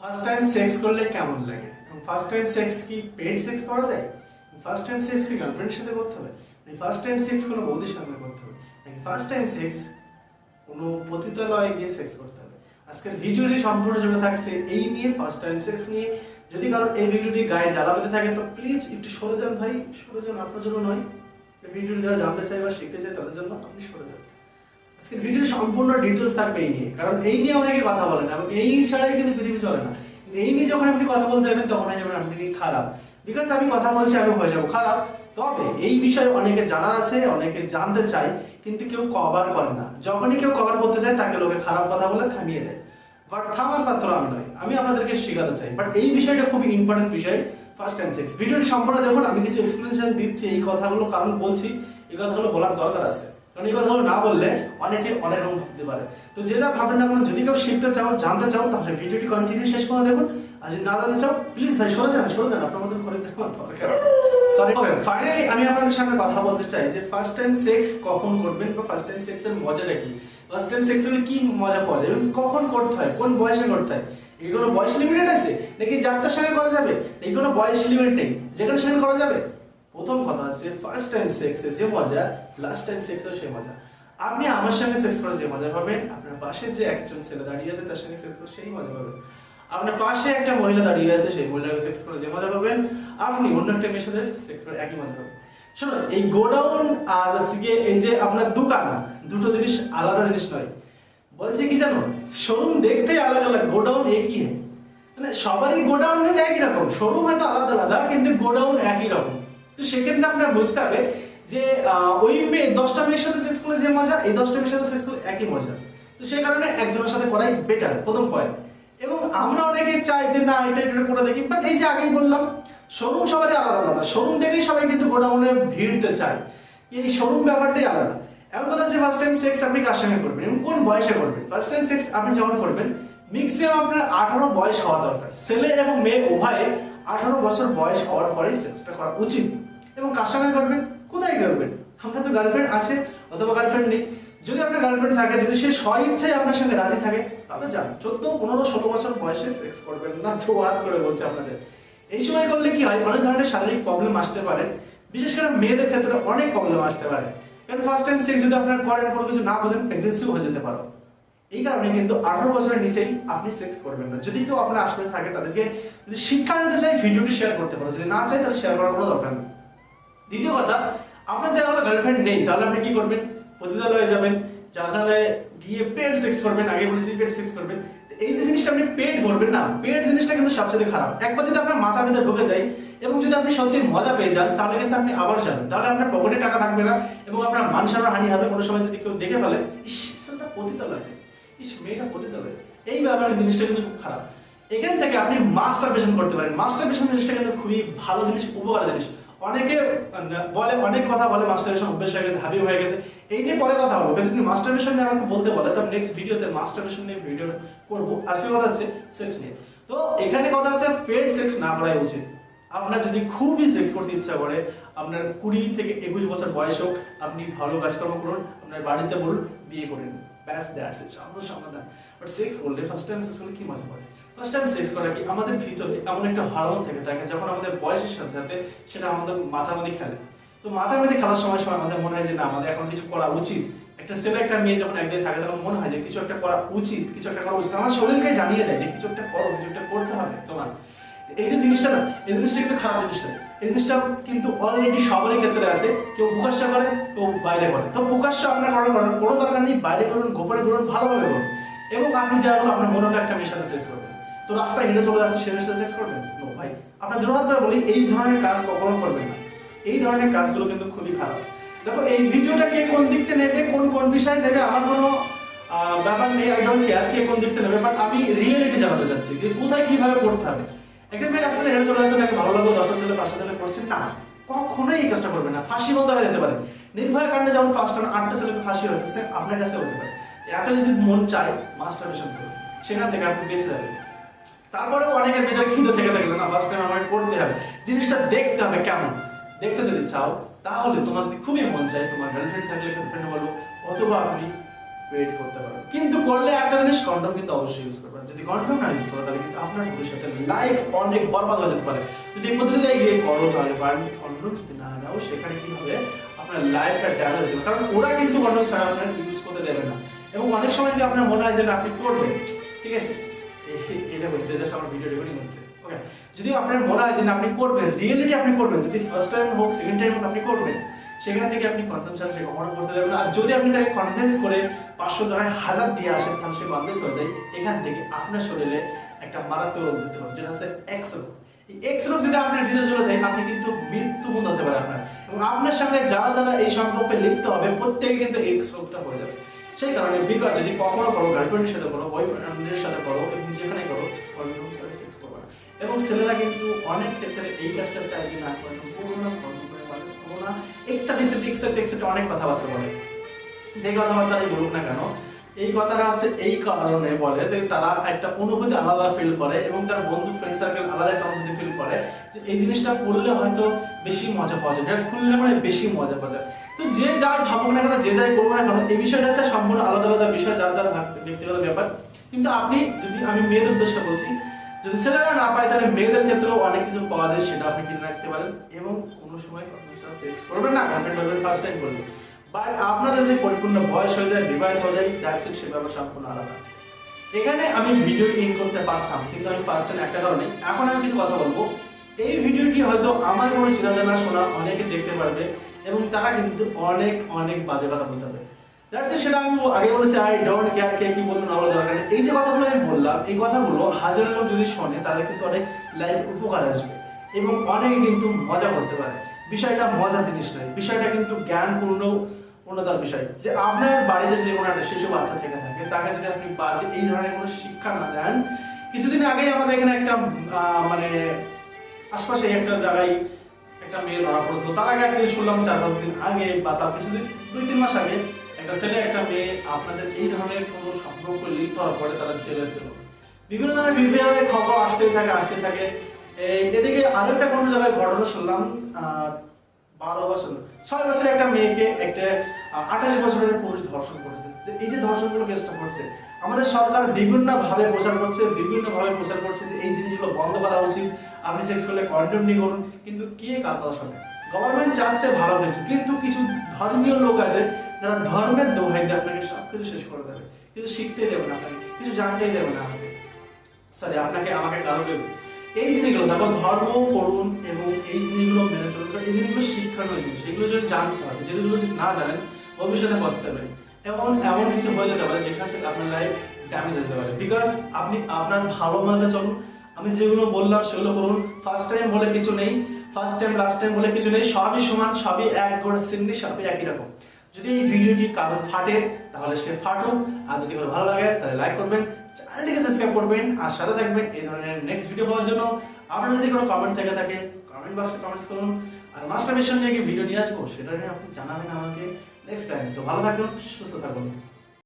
First time sex করলে কেমন লাগে? এবং ফার্স্ট টাইম সেক্স কি পেড সেক্স করা যায়? ফার্স্ট টাইম সেক্স কি গার্লফ্রেন্ডের সাথে করতে হবে? নাকি ফার্স্ট টাইম সেক্স কোনো বৌদির সঙ্গে করতে হবে? নাকি ফার্স্ট টাইম সেক্স কোনো পতিতালয়ে গিয়ে সেক্স করতে হবে? আজকের ভিডিওটি সম্পূর্ণ জমে থাকছে এই নিয়ে ফার্স্ট টাইম সেক্স নিয়ে। যদি কারণ এই ভিডিওটি গায়ে জ্বালা পেতে থাকে, তো প্লিজ একটু সরে যান ভাই। সরে যান, আপনার জন্য নয়। এই ভিডিওটি যারা জানতে চায় বা শিখতে চায়, তাদের জন্য আপনি সরে যান। সম্পূর্ণ ডিটেলস থাকবে এই নিয়ে কারণ এই নিয়ে অনেকে কথা বলেন এবং এই ছাড়াই কিন্তু পৃথিবী চলে না। এই নিয়ে যখন আপনি কথা বলতে যাবেন, তখন হয়ে যাবেন আপনি খারাপ? বিকজ আমি কথা বলছি, আমি হয়ে যাব খারাপ। তবে এই বিষয়ে অনেকে আছে, অনেকে জানতে চায়, কিন্তু কেউ কভার করে না। যখনই কেউ কভার করতে চায়, তাকে লোকে খারাপ কথা বলে থামিয়ে দেয়। বাট থামার পাত্র আমি নয় আমি আপনাদেরকে শেখাতে চাই। বাট এই বিষয়টা খুবই ইম্পর্টেন্ট বিষয় ফার্স্ট টাইম সেক্স ভিডিওটি সম্পূর্ণ দেখুন, আমি কিছু এক্সপ্লেনেশন দিচ্ছি এই কথাগুলো, কারণ বলছি, এই কথাগুলো বলার দরকার আছে। কারণ এই কথাগুলো না বললে অনেকে অনেক রকম ভাবতে পারে। তো যে যা ভাবেন না কেন যদি কেউ শিখতে চাও, জানতে চাও, তাহলে ভিডিওটি কন্টিনিউ শেষ করে দেখুন। আর যদি না জানতে চাও প্লিজ ভাই, সরে যান সরে যান, আপনার মতন করে দেখুন সরি ফাইনালি আমি আপনাদের সামনে কথা বলতে চাই যে ফার্স্ট টাইম সেক্স কখন করবেন বা ফার্স্ট টাইম সেক্সের মজাটা কি? ফার্স্ট টাইম সেক্স হলে কি মজা পাওয়া যায়? এবং কখন করতে হয়? কোন বয়সে করতে হয়? এই কোনো বয়স লিমিটেড আছে? নাকি যাত্রার সঙ্গে করা যাবে? এই কোনো বয়স লিমিট নেই? যেখানে সেখানে করা যাবে? প্রথম কথা হচ্ছে ফার্স্ট টাইম সেক্সে যে মজা লাস্ট টাইম সেক্সেও সে মজা। আপনি আমার সঙ্গে সেক্স করে যে মজা পাবেন, আপনার পাশে যে একজন ছেলে দাঁড়িয়ে আছে, তার সঙ্গে সেক্স করে সেই মজা পাবেন। আপনার পাশে একটা মহিলা দাঁড়িয়ে আছে, সেই মহিলাকে সেক্স করে যে মজা পাবেন। আপনি অন্য একটা মেয়ের সাথে সেক্স করে একই মজা পাবেন। শুনুন এই গোডাউন আর হচ্ছে এই যে আপনার দোকান, দুটো জিনিস আলাদা জিনিস নয়। বলছে কি জানো? শোরুম দেখতে আলাদা আলাদা, গোডাউন একই হয়। মানে সবারই গোডাউন একই রকম শোরুম হয়তো আলাদা আলাদা, কিন্তু গোডাউন একই রকম। তো সেক্ষেত্রে আপনার বুঝতে হবে যে ওই মেয়ে, দশটা মেয়ের সাথে সেক্স করলে যে মজা, এই দশটা মেয়ের সাথে সেক্স করলে একই মজা। তো সেই কারণে একজনের সাথে করাই বেটার প্রথম পয়েন্ট এবং আমরা অনেকে চাই যে, না, এটা এটা করে দেখি। বাট এই যে আগেই বললাম শোরুম সবারই আলাদা আলাদা। শোরুম দেখেই সবাই কিন্তু গোডাউনে ভিড়তে চায়। এই শোরুম ব্যাপারটাই আলাদা। এমন কথা যে ফার্স্ট টাইম সেক্স আপনি কার সঙ্গে করবেন এবং কোন বয়সে করবেন? ফার্স্ট টাইম সেক্স আপনি যখন করবেন ম্যাক্সিমাম আপনার আঠারো বয়স হওয়া দরকার। ছেলে এবং মেয়ে উভয়ে আঠারো বছর বয়স হওয়ার পরেই সেক্সটা করা উচিত। এবং কার সঙ্গে করবেন কোথায় করবেন আপনার তো গার্লফ্রেন্ড আছে, অথবা গার্লফ্রেন্ড নেই। যদি আপনার গার্লফ্রেন্ড থাকে, যদি সে স্ব ইচ্ছায় আপনার সঙ্গে রাজি থাকে, তাহলে যান। চোদ্দ, পনেরো, ষোলো বছর বয়সে সেক্স করবেন না, তো হাত করে বলছে আপনাদের। এই সময় করলে কি হয়? অনেক ধরনের শারীরিক প্রবলেম আসতে পারে। বিশেষ করে মেয়েদের ক্ষেত্রে অনেক প্রবলেম আসতে পারে। কারণ ফার্স্ট টাইম সেক্স যদি আপনার করেন, কোনো কিছু না বোঝেন প্রেগনেন্সিও হয়ে যেতে পারো। এই কারণে কিন্তু আঠারো বছরের নিচেই আপনি সেক্স করবেন না। যদি কেউ আপনার আশপাশে থাকে, তাদেরকে যদি শিক্ষা নিতে চাই ভিডিওটি শেয়ার করতে পারো। যদি না চাই তাহলে শেয়ার করার কোনো দরকার নেই। দ্বিতীয় কথা আপনার দেখা গেলো গার্লফ্রেন্ড নেই, তাহলে আপনি কি করবেন? পতিতালয়ে যাবেন যাতালে গিয়ে পেড সেক্স করবেন, আগে বলেছি পেড সেক্স করবেন। এই যে জিনিসটা আপনি পেড করবেন না পেড জিনিসটা কিন্তু সবচেয়ে খারাপ। একবার যদি আপনার মাথার ভিতরে ঢুকে যায় এবং যদি আপনি সত্যি মজা পেয়ে যান, তাহলে কিন্তু আপনি আবার যাবেন। তাহলে আপনার পকেটে টাকা থাকবে না এবং আপনার মান হানি হবে। কোনো সময় যদি কেউ দেখে ফেলে, ইস, ছেলেটা ইস, মেয়েটা পতিতালয় এই ব্যাপারে জিনিসটা কিন্তু খুব খারাপ। এখান থেকে আপনি মাস্টারবেশন করতে পারেন। মাস্টারবেশন জিনিসটা কিন্তু খুবই ভালো জিনিস, উপকার জিনিস। অনেকে বলে, অনেক কথা বলে মাস্টারবেশন অভ্যেস হয়ে গেছে, হাবি হয়ে গেছে। এই নিয়ে পরে কথা বলব যদি মাস্টারবেশন নিয়ে আমাকে বলতে বলে, তো নেক্সট ভিডিওতে মাস্টারবেশন নিয়ে ভিডিও করব। আজকে কথা হচ্ছে সেক্স নিয়ে। তো এখানে কথা হচ্ছে পেড সেক্স না করাই উচিত। আপনার যদি খুবই সেক্স করতে ইচ্ছা করে, আপনার কুড়ি থেকে একুশ বছর বয়স হোক, আপনি ভালো কাজকর্ম করুন, আপনার বাড়িতে বলুন, বিয়ে করেন ব্যাস দ্যাটস ইট আমরা সমাধান বাট সেক্স করলে ফার্স্ট টাইম সেক্স করলে কি মজা পাবে ফার্স্ট টাইম সেক্স করা কি? আমাদের ভিতরে এমন একটা হরমোন থেকে থাকে যখন আমাদের বয়সের সাথে সাথে সেটা আমাদের মাথার মধ্যে খেলে। তো মাথার মধ্যে খেলার সময় সময় আমাদের মনে হয় যে না, আমাদের এখন কিছু করা উচিত। একটা ছেলে, একটা মেয়ে যখন এক জায়গায় থাকে, তখন মনে হয় যে কিছু একটা করা উচিত, কিছু একটা করা উচিত। আমার শরীরকে জানিয়ে দেয় যে কিছু একটা করো, কিছু একটা করতে হবে তোমার। এই যে জিনিসটা না, এই জিনিসটা কিন্তু খারাপ জিনিস এই জিনিসটা কিন্তু অলরেডি সবারই ক্ষেত্রে আছে। কেউ প্রকাশ্য করে, কেউ বাইরে করে। তো প্রকাশ্য আপনার করার করার কোনো দরকার নেই, বাইরে করুন, গোপনে করুন, ভালোভাবে করুন। এবং আপনি দেওয়া হলো আপনার মনে হলো একটা সাথে সেক্স করবেন। তো রাস্তায় হেঁটে চলে যাচ্ছে, সে মেয়ের সাথে সেক্স করবেন নো ভাই। আপনার দৃঢ় করে বলি, এই ধরনের কাজ কখনো করবেন না। এই ধরনের কাজগুলো কিন্তু খুবই খারাপ। দেখো, এই ভিডিওটা কে কোন দিকতে নেবে, কোন কোন বিষয় নেবে, আমার কোনো ব্যাপার নেই আই ডোন্ট কেয়ার কে কোন দিকতে নেবে বাট আমি রিয়েলিটি জানাতে চাচ্ছি যে কোথায় কীভাবে করতে হবে। একটা মেয়ে রাস্তায় হেঁটে চলে আসছে, তাকে ভালো লাগল, দশটা ছেলে, পাঁচটা ছেলে করছে, না। কখনোই এই কাজটা করবে না। ফাঁসি বন্ধ হয়ে যেতে পারে। নির্ভয় কারণে যেমন পাঁচটা আটটা ছেলেকে ফাঁসি হয়েছে সে আপনার কাছে হতে পারে। এত যদি মন চায় মাস্টারবেশন করুন। সেখান থেকে আপনি বেঁচে যাবেন। তারপরেও অনেকের ভিতরে খিদে থেকে থাকে না ফার্স্ট টাইম আমাকে করতে হবে। জিনিসটা দেখতে হবে কেমন? দেখতে যদি চাও, তাহলে তোমার যদি খুবই মন চায়, তোমার গার্লফ্রেন্ড থাকলে গার্লফ্রেন্ড বলো অথবা আপনি ওয়েট করতে পারেন কিন্তু করলে একটা জিনিস কন্ডম কিন্তু অবশ্যই ইউজ করবেন যদি কন্ডম না ইউজ করো, তাহলে কিন্তু আপনার ভবিষ্যতে লাইফ অনেক বরবাদ হয়ে যেতে পারে। যদি প্রতিদিন গিয়ে করো, তাহলে পারেন কন্ডম যদি না নাও সেখানে কি হবে? আপনার লাইফটা ড্যামেজ হবে কারণ ওরা কিন্তু কন্ডম ছাড়া আপনার ইউজ করতে দেবে না। এবং অনেক সময় যদি আপনার মনে হয় যে আপনি করবেন। ঠিক আছে? এটা জাস্ট আমার ভিডিও রেকর্ডিং হচ্ছে। ওকে যদি আপনার মনে হয় যে আপনি করবেন। রিয়েলিটি আপনি করবেন। যদি ফার্স্ট টাইম হোক সেকেন্ড টাইম হোক, আপনি করবেন। সেখান থেকে আপনি সে কখনো করতে আর যদি আপনি তাকে কনভিন্স করে পাঁচশো জায়গায় হাজার দিয়ে আসেন, তাহলে সে কনভিন্স হয়ে যায়। এখান থেকে আপনার শরীরে একটা মারাত্মক রোগ দিতে পারে, যেটা হচ্ছে এক্স এই এক্স রোগ যদি আপনার চলে যায়, আপনি কিন্তু মৃত্যু পর্যন্ত হতে আপনার। এবং আপনার সামনে যারা যারা এই সম্পর্কে লিখতে হবে, প্রত্যেকে কিন্তু এক্স রোগটা হয়ে যাবে। সেই কারণে বিকজ যদি কখনো করো গার্লফ্রেন্ডের সাথে করো বয়ফ্রেন্ডের সাথে করো, এবং যেখানে করো কন্ডম ছাড়া সেক্স না। এবং ছেলেরা কিন্তু অনেক ক্ষেত্রে এই কাজটা চায় যে, না কন্ডম না কন্ডম করে না। ইত্যাদি ইত্যাদি এক্সেপ্ট অনেক কথাবার্তা বলে। যে কথাবার্তাই বলুক না কেন এই কথাটা হচ্ছে এই কারণে বলে যে তারা একটা অনুভূতি আলাদা ফিল করে এবং তার বন্ধু ফ্রেন্ড সার্কেল আলাদা একটা অনুভূতি ফিল করে যে এই জিনিসটা করলে হয়তো বেশি মজা পাওয়া যায়, এটা খুললে মানে বেশি মজা পাওয়া যায়। তো যে যাই ভাবুক না কেন যে যাই করব না কেন, এই বিষয়টা হচ্ছে সম্পূর্ণ আলাদা আলাদা বিষয়, যার যার ব্যক্তিগত ব্যাপার। কিন্তু আপনি যদি, আমি মেয়েদের উদ্দেশ্যে বলছি, যদি ছেলেরা না পায়, তাহলে মেয়েদের ক্ষেত্রেও অনেক কিছু পাওয়া যায়, সেটা আপনি কিনে রাখতে পারেন। এবং কোনো সময় সেক্স করবেন না গার্লফ্রেন্ড করবেন ফার্স্ট টাইম করবেন। বাট আপনাদের যদি পরিপূর্ণ বয়স হয়ে যায়, বিবাহিত হয়ে যায় দ্যাটস ইট সে ব্যাপার সম্পূর্ণ আলাদা। এখানে আমি ভিডিও ইন করতে পারতাম, কিন্তু আমি পারছি না একটা কারণে। এখন আমি কিছু কথা বলব। এই ভিডিওটি হয়তো আমার কোনো চেনা জানা শোনা, অনেকে দেখতে পারবে, এবং তারা কিন্তু অনেক অনেক বাজে কথা বলতে হবে দ্যাটস ইট সেটা আমি আগে বলেছি আই ডোন্ট কেয়ার কে কি বলব না দরকার এই যে কথাগুলো আমি বললাম, এই কথাগুলো হাজার লোক যদি শোনে, তাহলে কিন্তু অনেক লাইফ উপকার আসবে, এবং অনেকে কিন্তু মজা করতে পারে। বিষয়টা মজার জিনিস নয়। বিষয়টা কিন্তু জ্ঞানপূর্ণ, পূর্ণতার বিষয়। যে আপনার বাড়িতে যদি কোনো একটা শিশু বাচ্চা থেকে থাকে, তাকে যদি আপনি বাজে, এই ধরনের কোনো শিক্ষা না দেন, কিছুদিন আগেই আমাদের এখানে একটা মানে আশপাশে একটা জায়গায় একটা মেয়ে ধরা পড়েছিল। তার আগে একদিন শুনলাম চার পাঁচ দিন আগে বা তার কিছুদিন, দুই তিন মাস আগে একটা ছেলে, একটা মেয়ে আপনাদের এই ধরনের কোনো সম্পর্ক লিপ্ত হওয়ার পরে তারা জেলে ছিল। বিভিন্ন ধরনের বিভিন্ন খবর আসতেই থাকে আসতে থাকে। এদিকে আরও একটা কোনো জায়গায় ঘটনা শুনলাম বারো বছর, ছয় বছরের একটা মেয়েকে একটা আঠাশ বছরের পুরুষ ধর্ষণ করেছে। এই যে ধর্ষণগুলো কেসটা করছে আমাদের সরকার বিভিন্ন ভাবে প্রচার করছে বিভিন্ন ভাবে প্রচার করছে যে এই জিনিসগুলো বন্ধ করা উচিত, আপনি সেক্স করলে কন্ডম নিয়ে করুন। কিন্তু কে কার কথা শোনে? গভর্নমেন্ট চাচ্ছে ভালো কিছু, কিন্তু কিছু ধর্মীয় লোক আছে যারা ধর্মের দোহাই দিয়ে আপনাকে সবকিছু শেষ করে দেবে। কিছু শিখতেই দেবে না আপনাকে, কিছু জানতেই দেবে না আপনাকে। সরি আপনাকে, আমাকে কারোকে এই জিনিসগুলো, তারপর ধর্ম করুন এবং এই জিনিসগুলো মেনে চলুন এই জিনিসগুলো শিক্ষার জিনিস সেগুলো যদি জানতে হবে যেগুলো যদি না জানেন, ভবিষ্যতে বসতে পারে এমন এমন কিছু হয়ে যেতে পারে যেখান থেকে আপনার লাইফ ড্যামেজ হতে পারে। বিকজ আপনি আপনার ভালো মতো চলুন। আমি যেগুলো বললাম, সেগুলো করুন। ফার্স্ট টাইম বলে কিছু নেই। ফার্স্ট টাইম লাস্ট টাইম বলে কিছু নেই। সবই সমান, সবই এক করে সিন্নি সবই একই রকম। যদি এই ভিডিওটি কারও ফাটে, তাহলে সে ফাটুক। আর যদি ভালো লাগে, তাহলে লাইক করবেন। চ্যানেলটিকে সাবস্ক্রাইব করবেন আর সাথে থাকবেন এই ধরনের নেক্সট ভিডিও পাওয়ার জন্য। আপনার যদি কোনো কমেন্ট থেকে থাকে কমেন্ট বক্সে কমেন্টস করুন। আর মাস্টারবেশন নিয়ে কি ভিডিও নিয়ে আসব, সেটা নিয়ে আপনি জানাবেন আমাকে নেক্সট টাইম তো ভালো থাকুন, সুস্থ থাকুন।